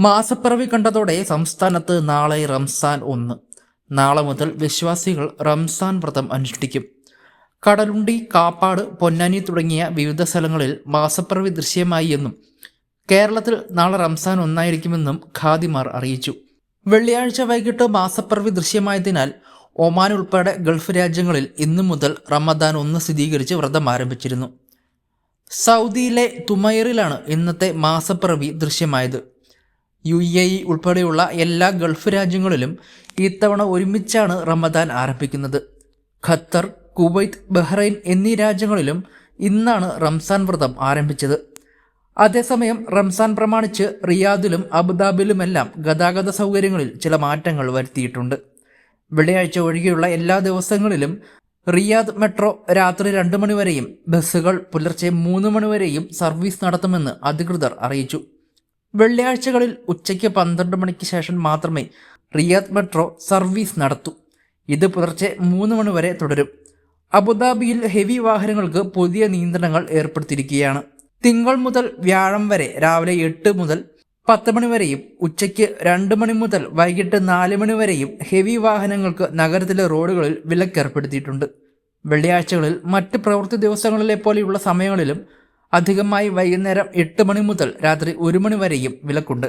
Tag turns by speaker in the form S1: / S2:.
S1: മാസപ്പിറവി കണ്ടതോടെ സംസ്ഥാനത്ത് നാളെ റംസാൻ ഒന്ന്. നാളെ മുതൽ വിശ്വാസികൾ റംസാൻ വ്രതം അനുഷ്ഠിക്കും. കടലുണ്ടി കാപ്പാട് പൊന്നാനി തുടങ്ങിയ വിവിധ സ്ഥലങ്ങളിൽ മാസപ്പിറവി ദൃശ്യമായി എന്നും കേരളത്തിൽ നാളെ റംസാൻ ഒന്നായിരിക്കുമെന്നും ഖാദിമാർ അറിയിച്ചു. വെള്ളിയാഴ്ച വൈകിട്ട് മാസപ്പിറവി ദൃശ്യമായതിനാൽ ഒമാൻ ഉൾപ്പെടെ ഗൾഫ് രാജ്യങ്ങളിൽ ഇന്നു മുതൽ റമദാൻ ഒന്ന് സ്ഥിരീകരിച്ച് വ്രതം ആരംഭിച്ചിരുന്നു. സൗദിയിലെ തുമൈറിലാണ് ഇന്നത്തെ മാസപ്പിറവി ദൃശ്യമായത്. യു എ ഇ ഉൾപ്പെടെയുള്ള എല്ലാ ഗൾഫ് രാജ്യങ്ങളിലും ഇത്തവണ ഒരുമിച്ചാണ് റമദാൻ ആരംഭിക്കുന്നത്. ഖത്തർ കുവൈത്ത് ബഹ്റൈൻ എന്നീ രാജ്യങ്ങളിലും ഇന്നാണ് റംസാൻ വ്രതം ആരംഭിച്ചത്. അതേസമയം റംസാൻ പ്രമാണിച്ച് റിയാദിലും അബുദാബിലുമെല്ലാം ഗതാഗത സൗകര്യങ്ങളിൽ ചില മാറ്റങ്ങൾ വരുത്തിയിട്ടുണ്ട്. വെള്ളിയാഴ്ച ഒഴികെയുള്ള എല്ലാ ദിവസങ്ങളിലും റിയാദ് മെട്രോ രാത്രി രണ്ട് മണിവരെയും ബസ്സുകൾ പുലർച്ചെ മൂന്ന് മണിവരെയും സർവീസ് നടത്തുമെന്ന് അധികൃതർ അറിയിച്ചു. വെള്ളിയാഴ്ചകളിൽ ഉച്ചയ്ക്ക് പന്ത്രണ്ട് മണിക്ക് ശേഷം മാത്രമേ റിയാദ് മെട്രോ സർവീസ് നടത്തൂ. ഇത് പുലർച്ചെ മൂന്ന് മണി വരെ തുടരും. അബുദാബിയിൽ ഹെവി വാഹനങ്ങൾക്ക് പുതിയ നിയന്ത്രണങ്ങൾ ഏർപ്പെടുത്തിയിരിക്കുകയാണ്. തിങ്കൾ മുതൽ വ്യാഴം വരെ രാവിലെ എട്ട് മുതൽ പത്ത് മണി വരെയും ഉച്ചയ്ക്ക് രണ്ട് മണി മുതൽ വൈകിട്ട് നാല് മണി വരെയും ഹെവി വാഹനങ്ങൾക്ക് നഗരത്തിലെ റോഡുകളിൽ വിലക്കേർപ്പെടുത്തിയിട്ടുണ്ട്. വെള്ളിയാഴ്ചകളിൽ മറ്റ് പ്രവൃത്തി ദിവസങ്ങളിലെ പോലെയുള്ള സമയങ്ങളിലും അധികമായി വൈകുന്നേരം എട്ട് മണി മുതൽ രാത്രി ഒരു മണി വരെയും വിലക്കുണ്ട്.